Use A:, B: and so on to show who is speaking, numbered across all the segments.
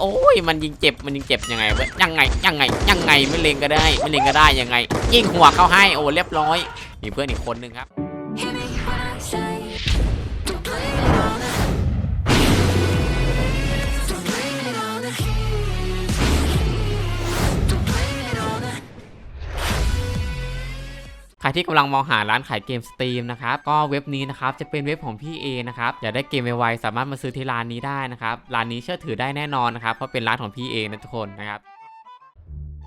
A: โอ้ยมันยิงเจ็บมันยิงเจ็บยังไงเว้ยยังไงยังไงยังไงไม่เล็งก็ได้ไม่เล็งก็ได้ยังไงยิงหัวเข้าให้โอ้เรียบร้อย มีเพื่อนอีกคนนึงครับ รที่กำลังมองหาร้านขายเกมสตรีมนะครับก็เว็บนี้นะครับจะเป็นเว็บของพี่เอนะครับอยากได้เกมไวๆสามารถมาซื้อที่ร้านนี้ได้นะครับร้านนี้เชื่อถือได้แน่นอนนะครับเพราะเป็นร้านของพี่เอนะทุกคนนะครับ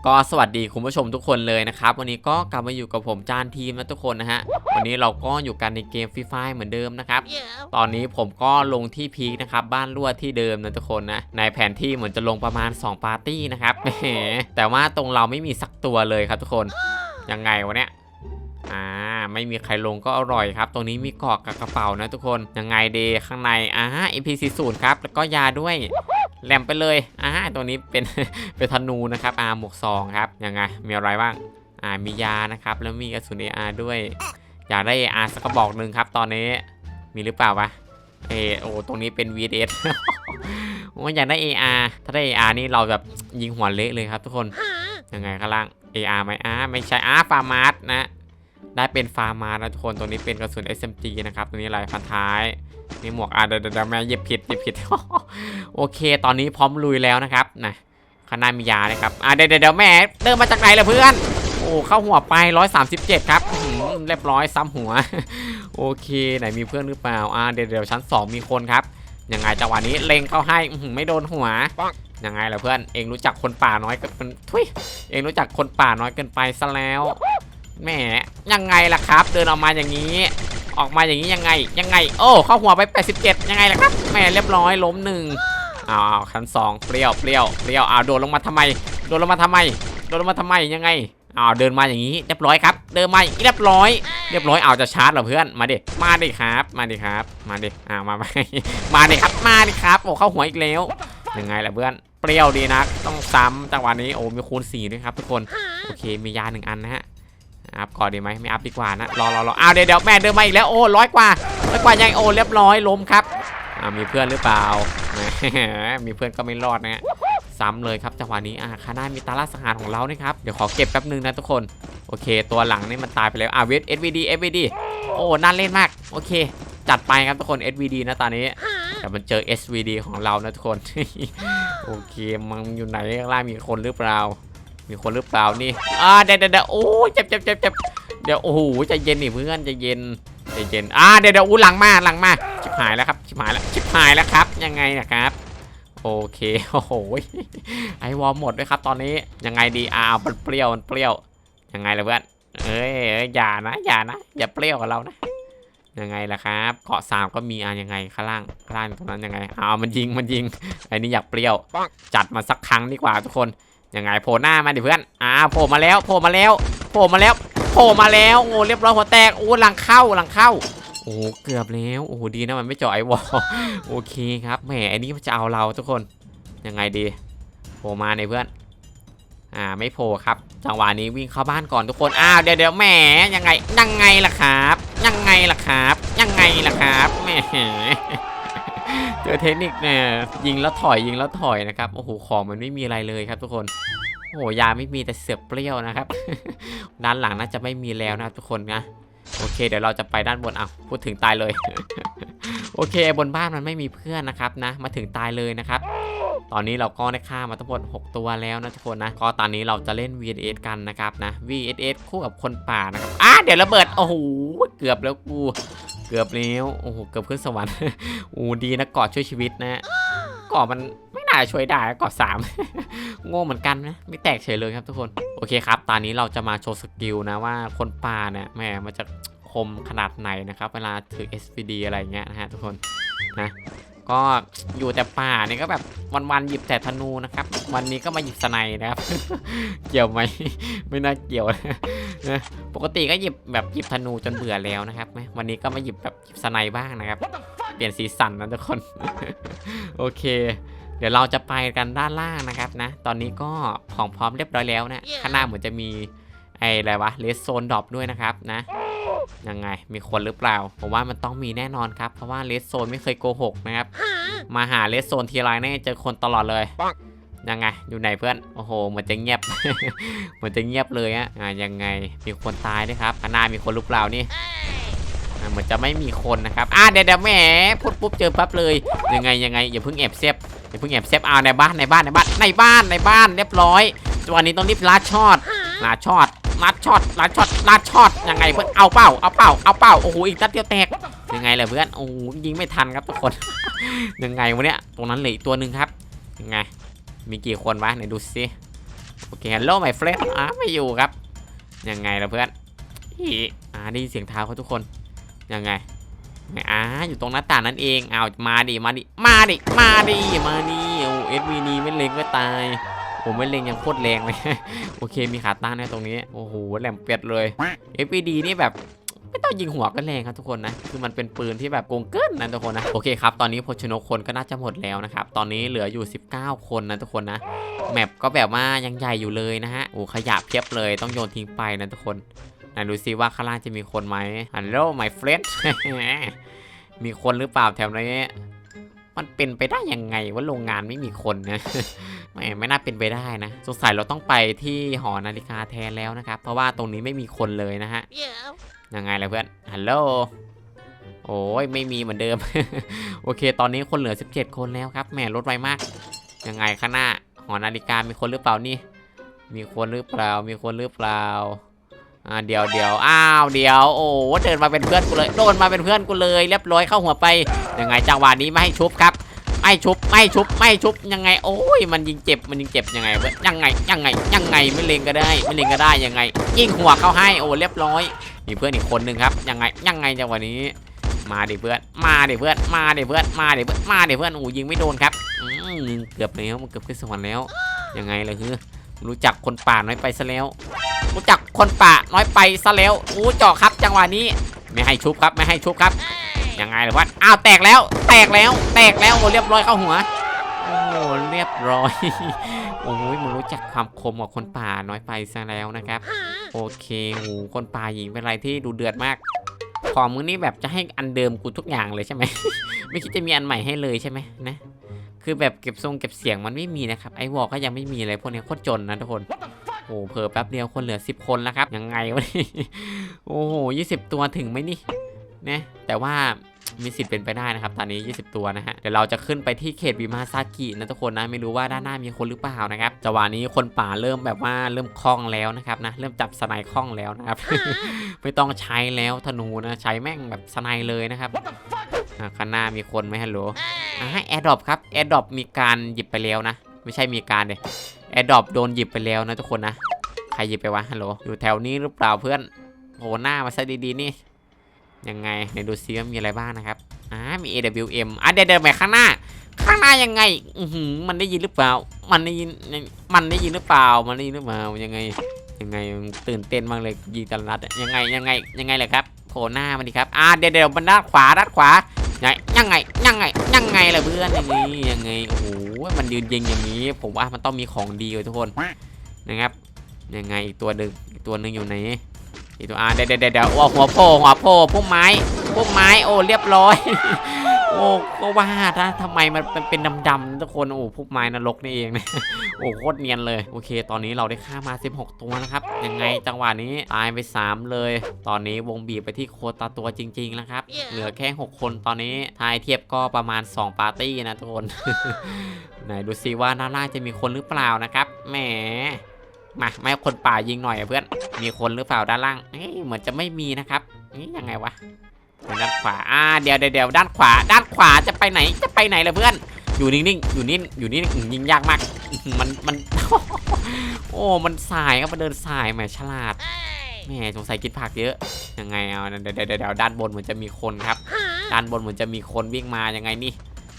A: ก็สวัสดีคุณผู้ชมทุกคนเลยนะครับ วันนี้ก็กลับมาอยู่กับผมจานทีมนะทุกคนนะฮะวันนี้เราก็อยู่กันในเกมฟรีไฟเหมือนเดิมนะครับตอนนี้ผมก็ลงที่พีคนะครับบ้านลวที่เดิมนะทุกคนนะในแผนที่เหมือนจะลงประมาณ 2 ปาร์ตี้นะครับแต่ว่าตรงเราไม่มีสักตัวเลยครับทุกคนยังไงวะเนี่ย ไม่มีใครลงก็อร่อยครับ ตรงนี้มีกอกกับกระเป๋านะทุกคน ยังไงเดข้างในอ่า MP40 ครับ แล้วก็ยาด้วยแหลมไปเลยอ่าตรงนี้เป็นเป็นธนูนะครับอาหมวกซองครับ ยังไง มีอะไรบ้าง อ่า มียานะครับ แล้วมีกระสุน AR ด้วย อยากได้ AR สักกระบอกหนึ่งครับ ตอนนี้ มีหรือเปล่าวะ เออโอ้ตรงนี้เป็น VS โอ้อยากได้ AR ถ้าได้ AR นี่เราแบบยิงหัวเละเลยครับทุกคน ยังไงข้างล่าง AR ไหมอ่าไม่ใช่อ่าฟาร์มาร์นะ ได้เป็นฟาร์มาร์นะทุกคนตัวนี้เป็นกระสุน SMG นะครับตัวนี้อะไรพันท้ายนี่หมวกอ่าเดี๋ยวเดี๋ยวเดี๋ยวแม่หยิบผิดหยิบผิดโอเค ตอนนี้พร้อมลุยแล้วนะครับนะข้างหน้ามียานะครับอ่าเดี๋ยวเดี๋ยวเดี๋ยวแม่เดินมาจากไหนล่ะเพื่อนโอ้เข้าหัวไป 137 ครับอื้อหือเรียบร้อยซ้ำหัว โอเค ไหนมีเพื่อนหรือเปล่าอ่าเดี๋ยวเดี๋ยวชั้น 2 มีคนครับยังไงจังหวะนี้เล็งเข้าให้อื้อหือไม่โดนหัวยังไงล่ะเพื่อนเองรู้จักคนป่าน้อยเกินทุยเองรู้จักคนป่าน้อยเกินไปซะแล้ว แหมยังไงล่ะครับ เดินออกมาอย่างนี้ ออกมาอย่างนี้ยังไง ยังไง โอ้เข้าหัวไป 87 ยังไงล่ะครับแหมเรียบร้อยล้มหนึ่งอ้าวชั้นสองเปรี้ยวเปรี้ยวเปรี้ยวอ้าวโดนลงมาทำไมโดนลงมาทำไมโดนลงมาทำไมยังไงอ้าวเดินมาอย่างนี้เรียบร้อยครับ เดินมาเรียบร้อย เรียบร้อยอ้าวจะชาร์จเหรอเพื่อนมาดิมาดิครับ มาดิครับ มาดิอ้าวมาไปมาดิครับมาดิครับโอ้เข้าหัวอีกแล้วยังไงล่ะเพื่อนเปรี้ยวดีนะ ต้องซ้ำจังหวะนี้โอ้มีคูณ4ด้วยครับทุกคนโอเคมียาหนึ่งอันนะฮะ อัพก่อนดีไหมไม่อัพดีกว่านะรอรอรออ้าวเดี๋ยวเดี๋ยวแม่เดินมาอีกแล้วโอ้ร้อยกว่าร้อยกว่ายังโอ้เรียบร้อยล้มครับอ่ามีเพื่อนหรือเปล่ามมีเพื่อนก็ไม่รอดนะฮะซ้ำเลยครับจังหวะนี้อ่าคาน่ามีตาล่าสังหารของเรานะครับเดี๋ยวขอเก็บแป๊บนึงนะทุกคนโอเค ตัวหลังนี่มันตายไปแล้วอ่าเวท SVD SVD โอ้น่าเล่นมากโอเค จัดไปครับทุกคน SVD นะตอนนี้แต่มันเจอ SVD ของเรานะทุกคน โอเค มันอยู่ไหนข้างล่างมีคนหรือเปล่า มีคนหรือเปล่านี่อ่าเดี๋ยวเดี๋ยวเดี๋ยวโอ้ยเจ็บเจ็บเจ็บเจ็บเดี๋ยวโอ้โหใจเย็นนี่เพื่อนใจเย็นใจเย็นอ่าเดี๋ยวเดี๋ยวอู้หลังมาหลังมาชิบหายแล้วครับชิบหายแล้วชิบหายแล้วครับ ยังไงนะครับโอเคโอ้โหไอวอลหมดด้วยครับ ตอนนี้ยังไงดีอ้าวมันเปรี้ยวมันเปรี้ยวยังไงล่ะเพื่อนเอ้ยเอ้ยอย่านะอย่านะอย่าเปรี้ยวกับเรานะยังไงล่ะครับเกาะสามก็มีอะยังไงข้างล่างข้างล่างตรงนั้นยังไงอ้าวมันยิงมันยิงไอ้นี่อยากเปรี้ยวจัดมาสักครั้งดีกว่าทุกคน ยังไงโผล่หน้ามาดิเพื่อน อ่าโผล่มาแล้วโผล่มาแล้วโผล่มาแล้วโผล่มาแล้วโอ้เรียบร้อยหัวแตกโอ้หลังเข้าหลังเข้าโอ้เกือบแล้วโอ้ดีนะมันไม่เจาะไอ้วอลโอเคครับแหมอ้นี่มันจะเอาเราทุกคนยังไงดีโผล่มาในเพื่อน อ่าไม่โผล่ครับ จังหวะนี้วิ่งเข้าบ้านก่อนทุกคนอ้าวเดี๋ยวเดี๋ยวแหมยังไงยังไงล่ะครับ ยังไงล่ะครับ ยังไงล่ะครับแหม เจอเทคนิคเนี่ยยิงแล้วถอยยิงแล้วถอยนะครับโอ้โหของมันไม่มีอะไรเลยครับทุกคนโอ้โหยาไม่มีแต่เสือเปรี้ยวนะครับ ด้านหลังน่าจะไม่มีแล้วนะครับทุกคนนะโอเค เดี๋ยวเราจะไปด้านบนอะพูดถึงตายเลย โอเค บนบ้านมันไม่มีเพื่อนนะครับนะ มาถึงตายเลยนะครับตอนนี้เราก็ได้ฆ่ามาทั้งหมด 6 ตัวแล้วนะทุกคนนะ ก็ตอนนี้เราจะเล่น VS กันนะครับนะ VS คู่กับคนป่านะครับ อะเดี๋ยวระเบิด โอ้โห เกือบแล้วกู เกือบแล้วโอ้โหเกือบขึ้นสวรรค์โอ้ดีนะกอดช่วยชีวิตนะกอดมันไม่น่าช่วยได้กอดสามโง่เหมือนกันนะไม่แตกเฉยเลยครับทุกคนโอเคครับ ตอนนี้เราจะมาโชว์สกิลนะว่าคนป่าเนี่ยแหมมันจะคมขนาดไหนนะครับ เวลาถือ SVD อะไรเงี้ยนะฮะทุกคนนะ ก็อยู่แต่ป่าเนี่ยก็แบบวันๆหยิบแต่ธนูนะครับ วันนี้ก็มาหยิบสไนด์นะครับ เกี่ยวไหมไม่น่าเกี่ยวนะนะปกติก็หยิบแบบหยิบธนูจนเบื่อแล้วนะครับไหมวันนี้ก็มาหยิบแบบหยิบสไนด์บ้างนะครับ เปลี่ยนสีสันนะทุกคน โอเค เดี๋ยวเราจะไปกันด้านล่างนะครับนะ ตอนนี้ก็ของพร้อมเรียบร้อยแล้วนะข้างหน้าเหมือนจะมีไอ้อะไรวะเลสโซนดรอปด้วยนะครับนะ ยังไง มีคนหรือเปล่า ผมว่ามันต้องมีแน่นอนครับ เพราะว่าเลสโซนไม่เคยโกหกนะครับ มาหาเลสโซนทีไรเนี่ยเจอคนตลอดเลยยังไง อยู่ไหนเพื่อน โอ้โหเหมือนจะเงียบเหมือนจะเงียบเลยอะอะยังไง มีคนตายด้วยครับข้างหน้ามีคนหรือเปล่านี่อะเหมือนจะไม่มีคนนะครับ อะเดี๋ยวเดี๋ยวแหมพูดปุ๊บเจอปั๊บเลย ยังไงยังไงอย่าเพิ่งแอบเซฟอย่าเพิ่งแอบเซฟเอาในบ้านในบ้านในบ้านในบ้านในบ้านเรียบร้อยจังหวะนี้ต้องรีบลัดช็อตลัดช็อต ลัดช็อตลัดช็อตลัดช็อตยังไงเพื่อนเอาเป้าเอาเป้าเอาเป้าโอ้โหอีกนัดเดียวแตกยังไงล่ะเพื่อนโอ้โหยิงไม่ทันครับทุกคนยังไงวะเนี่ยตรงนั้นเหลืออกตัวหนึ่งครับยังไงมีกี่คนวะไหนดูสิโอเคฮัลโหลไมเฟรนอะไม่อยู่ครับยังไงล่ะเพื่อนอีอ่าได้ยินเสียงเท้าเขาทุกคนยังไงไม่อ่าอยู่ตรงหน้าต่างนั่นเองเอามาดิมาดิมาดิมาดิมาดิโอ้เอสวีนีไม่เล็งก็ตาย ผมไม่เล็งยังโคตรแรงเลย โอเคมีขาตั้งนะตรงนี้ โอ้โหแหลมเป็ดเลย FPD นี่แบบไม่ต้องยิงหัวก็แรงครับทุกคนนะ คือมันเป็นปืนที่แบบโกงเกินนะทุกคนนะ โอเคครับ ตอนนี้โพชนกคนก็น่าจะหมดแล้วนะครับ ตอนนี้เหลืออยู่ 19 คนนะทุกคนนะ แมปก็แบบว่ายังใหญ่อยู่เลยนะฮะ โอ้ขยะเพียบเลย ต้องโยนทิ้งไปนะทุกคนไหนดูซิว่าข้างล่างจะมีคนไหมฮัลโหล my friend มีคนหรือเปล่าแถวนี้ มันเป็นไปได้ยังไงว่าโรงงานไม่มีคนนะ ไม่ไม่น่าเป็นไปได้นะ สงสัยเราต้องไปที่หอนาฬิกาแทนแล้วนะครับ เพราะว่าตรงนี้ไม่มีคนเลยนะฮะยังไงล่ะเพื่อนฮัลโหลโอ้ยไม่มีเหมือนเดิม โอเค ตอนนี้คนเหลือ 17 คนแล้วครับแหมลดไวมากยังไงข้างหน้าหอนาฬิกามีคนหรือเปล่านี่ มีคนหรือเปล่า มีคนหรือเปล่าอ่าเดี๋ยวเดี๋ยวอ้าวเดี๋ยวโอ้เดินมาเป็นเพื่อนกูเลยโดนมาเป็นเพื่อนกูเลยเรียบร้อยเข้าหัวไปยังไงจังหวะนี้ไม่ให้ชุบครับ ไม่ชุบไม่ชุบไม่ชุบยังไง โอ้ยมันยิงเจ็บมันยิงเจ็บยังไงเพื่อนยังไงยังไงยังไงไม่เล็งก็ได้ไม่เล็งก็ได้ยังไง ยิงหัวเข้าให้โอ้เรียบร้อย มีเพื่อนอีกคนหนึ่งครับยังไงยังไงจังหวะนี้ มาดิเพื่อนมาดิเพื่อนมาดิเพื่อนมาดิเพื่อนมาดิเพื่อนโอ้ยิงไม่โดนครับอืมเกือบแล้วมันเกือบขึ้นสวรรค์แล้วยังไงเลยคือรู้จักคนป่าน้อยไปซะแล้ว รู้จักคนป่าน้อยไปซะแล้วอู้เจาะครับจังหวะนี้ ไม่ให้ชุบครับไม่ให้ชุบครับ ยังไงเลยว่าอ้าวแตกแล้ว แตกแล้ว แตกแล้วโอ้เรียบร้อยเข้าหัวโอ้เรียบร้อยโอ้ยมึงรู้จักความคมของคนป่าน้อยไปซะแล้วนะครับ โอเคโหคนป่าหญิงเป็นอะไรที่ดูเดือดมากของมึงนี่แบบจะให้อันเดิมกูทุกอย่างเลยใช่ไหม ไม่คิดจะมีอันใหม่ให้เลยใช่ไหมนะ คือแบบเก็บทรงเก็บเสียงมันไม่มีนะครับไอวอลก็ยังไม่มีเลยพวกนี้โคตรจนนะทุกคนโอ้โหเผลอแป๊บเดียวคนเหลือ 10 คนแล้วครับยังไงวะนี่โอ้โห20ตัวถึงไหมนี่ นะแต่ว่ามีสิทธิ์เป็นไปได้นะครับ ตอนนี้ 20 ตัวนะฮะ เดี๋ยวเราจะขึ้นไปที่เขตบิมาซากินะทุกคนนะ ไม่รู้ว่าด้านหน้ามีคนหรือเปล่านะครับจังหวะนี้คนป่าเริ่มแบบว่าเริ่มคล่องแล้วนะครับนะ เริ่มจับสไนคล่องแล้วนะครับ ไม่ต้องใช้แล้วธนูนะ ใช้แม่งแบบสไนเลยนะครับข้างหน้ามีคนไหมฮัลโหลอ่าแอร์ดอปครับ แอร์ดอปมีการหยิบไปแล้วนะ ไม่ใช่มีการเลยแอร์ดอปโดนหยิบไปแล้วนะทุกคนนะ ใครหยิบไปวะฮัลโหล อยู่แถวนี้หรือเปล่าเพื่อนโหหน้ามาซะดีๆนี่ ยังไงไหนดูซิว่ามีอะไรบ้างนะครับอ่ามี AWM อะเดี๋ยวเดินไปข้างหน้า ข้างหน้ายังไงอือหือมันได้ยินหรือเปล่า มันได้ยินมันได้ยินหรือเปล่ามันได้ยินหรือเปล่ายังไงยังไงตื่นเต้นมากเลยยิงตลัดยังไงยังไงยังไงเลยครับโผล่หน้ามันดิครับอ่าเดี๋ยวเดี๋ยวมันด้านขวาด้านขวายังไงยังไงยังไงล่ะเพื่อนยังไงยังไงโอ้โหมันยืนยิงอย่างนี้ ผมว่ามันต้องมีของดีเลยทุกคนนะครับยังไงอีกตัวหนึ่งอีกตัวหนึ่งอยู่ไหน อีกตัวอ่าเดี๋ยวเดี๋ยวเดี๋ยวโอ้หัวโผล่หัวโผล่พุ่มไม้พุ่มไม้โอ้เรียบร้อยโอ้ก็ว่าถ้าทำไมมันเป็นเป็นดำๆทุกคนโอ้พุ่มไม้นรกนี่เองนะโอ้โคตรเนียนเลยโอเค ตอนนี้เราได้ฆ่ามา 16 ตัวนะครับยังไงจังหวะนี้ตายไป 3 เลย ตอนนี้วงบีบไปที่โควตาตัวจริงๆแล้วครับ เหลือแค่ 6 คนตอนนี้ทายเทียบก็ประมาณ 2 ปาร์ตี้นะทุกคนไหนดูซิว่าด้านล่างจะมีคนหรือเปล่านะครับแหม มาไม่คนป่ายิงหน่อยเพื่อน มีคนหรือเปล่าด้านล่างเอ้ยเหมือนจะไม่มีนะครับนี่ยังไงวะด้านขวาอ่าเดี๋ยวเดี๋ยวด้านขวา ด้านขวาจะไปไหนจะไปไหนล่ะเพื่อน อยู่นิ่งๆอยู่นิ่งอยู่นิ่งยิงยากมาก มันมัน โอ้มันสายครับมันเดินสายแหมฉลาดแหมสงสัยกินผักเยอะยังไงเอาเดี๋ยวเดี๋ยวเดี๋ยวเดี๋ยวด้านบนเหมือนจะมีคนครับ ด้านบนเหมือนจะมีคนวิ่งมายังไงนี่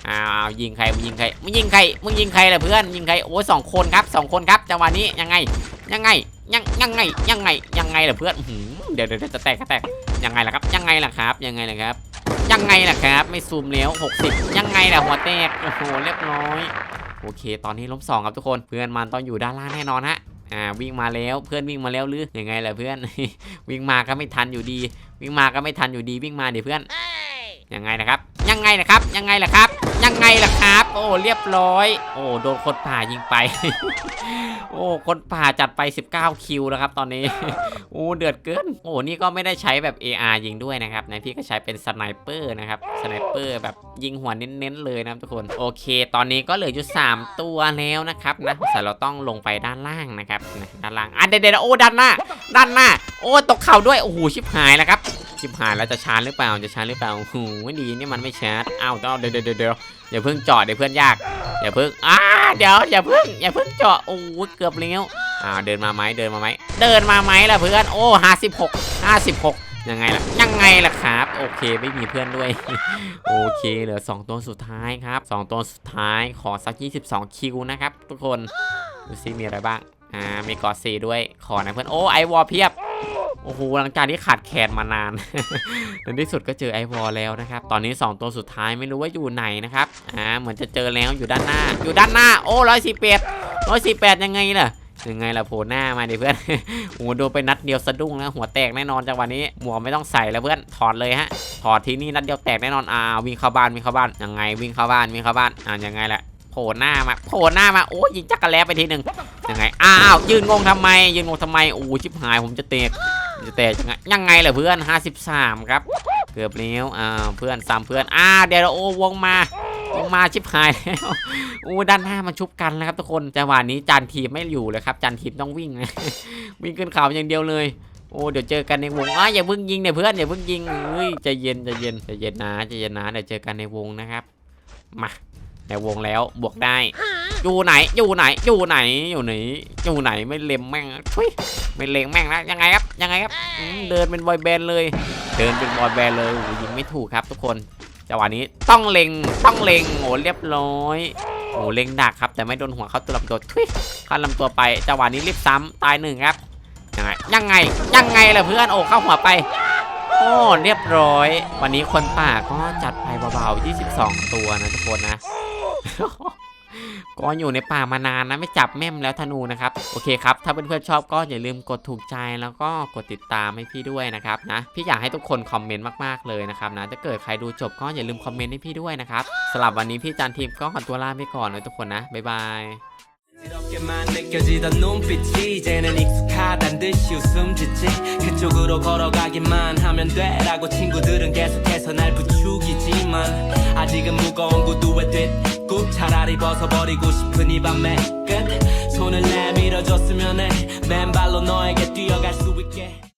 A: อ้าวยิงใครมึงยิงใครมึงยิงใครมึงยิงใครล่ะเพื่อนยิงใครโอ้ยสองคนครับสองคนครับจังหวะนี้ยังไงยังไงยังยังไงยังไงยังไงล่ะเพื่อนอื้อหือเดี๋ยวเดี๋ยวเดี๋ยวจะแตกก็แตกยังไงล่ะครับ ยังไงล่ะครับ ยังไงล่ะครับ ยังไงล่ะครับ ไม่ซูมแล้ว 60 ยังไงล่ะหัวแตกโอ้โหเรียบร้อยโอเค ตอนนี้ล้มสองครับทุกคนเพื่อนมันต้องอยู่ด้านล่างแน่นอนฮะอ่าวิ่งมาแล้วเพื่อนวิ่งมาแล้วหรือยังไงล่ะเพื่อน วิ่งมาก็ไม่ทันอยู่ดี วิ่งมาก็ไม่ทันอยู่ดีวิ่งมาเดี๋ยวเพื่อนยังไงนะครับ ยังไงนะครับยังไงล่ะครับ ยังไงล่ะครับ โอ้เรียบร้อย โอ้โดนคนป่ายิงไป โอ้คนป่าจัดไป 19 คิวแล้วครับตอนนี้ โอ้เดือดเกิน โอ้นี่ก็ไม่ได้ใช้แบบ AR ยิงด้วยนะครับนพี่ก็ใช้เป็นสไนเปอร์นะครับสไนเปอร์แบบยิงหัวเน้นๆเลยนะทุกคนโอเค ตอนนี้ก็เหลืออยู่ 3 ตัวแล้วนะครับนะแต่เราต้องลงไปด้านล่างนะครับด้านล่างอะเดี๋ยวๆโอ้ด้านหน้า ด้านหน้า โอ้ตกเข่าด้วยโอ้โหชิบหายแล้วครับชิบหายแล้วจะชาร์จหรือเปล่าจะชาร์จหรือเปล่าโอ้โหไม่ดีนี่มันไม่ชาร์จอ้าวเดี๋ยวเดี๋ยวเดี๋ยวอย่าเพิ่งจอดเดี๋ยวเพื่อนยาก อย่าเพิ่งอ้าเดี๋ยวอย่าเพิ่งอย่าเพิ่งเจาะโอ้โหเกือบแล้วอ่าเดินมาไหมเดินมาไหมเดินมาไหมล่ะเพื่อนโอ้ห้าสิบหกห้าสิบหกยังไงล่ะยังไงล่ะครับ โอเคไม่มีเพื่อนด้วย โอเคเหลือ2ตัวสุดท้ายครับ2ตัวสุดท้ายขอสัก 22 คิวนะครับทุกคนดูซิมีอะไรบ้างอ่ามีกอดซีด้วยขอนะเพื่อนโอ้ไอวอลเพียบ โอ้โหหลังจากที่ขาดแคลนมานาน ในที่สุดก็เจอไอวอลแล้วนะครับ ตอนนี้ 2 ตัวสุดท้ายไม่รู้ว่าอยู่ไหนนะครับ อ่า เหมือนจะเจอแล้วอยู่ด้านหน้า อยู่ด้านหน้า โอ้ร้อยสี่แปดร้อยสี่แปดยังไงล่ะยังไงล่ะโผล่หน้ามาดิเพื่อน โอ้โหโดนไปนัดเดียวสะดุ้งแล้วหัวแตกแน่นอนจังหวะนี้ หมวกไม่ต้องใส่แล้วเพื่อน ถอดเลยฮะ ถอดทีนี่นัดเดียวแตกแน่นอน อ่า วิ่งเข้าบ้านวิ่งเข้าบ้าน ยังไงวิ่งเข้าบ้านวิ่งเข้าบ้าน อ่ายังไงล่ะโผล่หน้ามาโผล่หน้ามาโอ้ยยิงจักรแล้ไปทีหนึ่งยังไง อ้าว ยืนงงทำไม ยืนงงทำไม โอ้ชิบหายผมจะเตะ จะแต่ยังไงยังไงล่ะเพื่อน 53 ครับ เกือบแล้วอ่าเพื่อนสามเพื่อนอ่าเดี๋ยวโอ้วงมาวงมาชิบหายแล้วโอ้ด้านหน้ามันชุบกันแล้วครับทุกคนจังหวะนี้จานทีมไม่อยู่เลยครับจานทีมต้องวิ่งนะวิ่งขึ้นเขาอย่างเดียวเลยโอ้เดี๋ยวเจอกันในวงอะอย่าเพิ่งยิงเนี่ยเพื่อนอย่าเพิ่งยิงเฮ้ยใจเย็นใจเย็นใจเย็นนะใจเย็นนะเดี๋ยวเจอกันในวงนะครับมาในวงแล้วบวกได้ อยู่ไหนอยู่ไหนอยู่ไหนอยู่ไหนอยู่ไหนไม่เล็มแม่งทุยไม่เล็งแม่งนะยังไงครับยังไงครับอืมเดินเป็นบอยแบนด์เลย เดินเป็นบอยแบนด์เลยโอ้โหยิงไม่ถูกครับ ทุกคนจังหวะนี้ต้องเล็งต้องเล็งโอ้เรียบร้อยโอ้เล็งดักครับ แต่ไม่โดนหัวเข้าตัวลำตัวทุยเข้าลำตัวไปจังหวะนี้รีบซ้ำตายหนึ่งครับยังไงยังไงยังไงล่ะเพื่อนโอ้เข้าหัวไปโอ้เรียบร้อย วันนี้คนป่าก็จัดไปเบาๆ22 ตัวนะทุกคนนะ ก็อยู่ในป่ามานานนะไม่จับแม่มแล้วธนูนะครับโอเคครับ ถ้าเพื่อนๆชอบก็อย่าลืมกดถูกใจแล้วก็กดติดตามให้พี่ด้วยนะครับนะพี่อยากให้ทุกคนคอมเมนต์มากๆเลยนะครับนะถ้าเกิดใครดูจบก็อย่าลืมคอมเมนต์ให้พี่ด้วยนะครับสำหรับวันนี้พี่จันทีมก็ขอตัวลาไปก่อนเลยทุกคนนะบ๊ายบาย
B: 이렇게만 느껴지던 눈빛이 이제는 익숙하단 듯이 웃음 짓지 그쪽으로 걸어가기만 하면 돼라고 친구들은 계속해서 날 부추기 지만 아직은 무거운 구두에 뒷굽 차라리 벗어버리고 싶은 이 밤의 끝. 손을 내밀어줬으면 해. 맨발로 너에게 뛰어갈 수 있게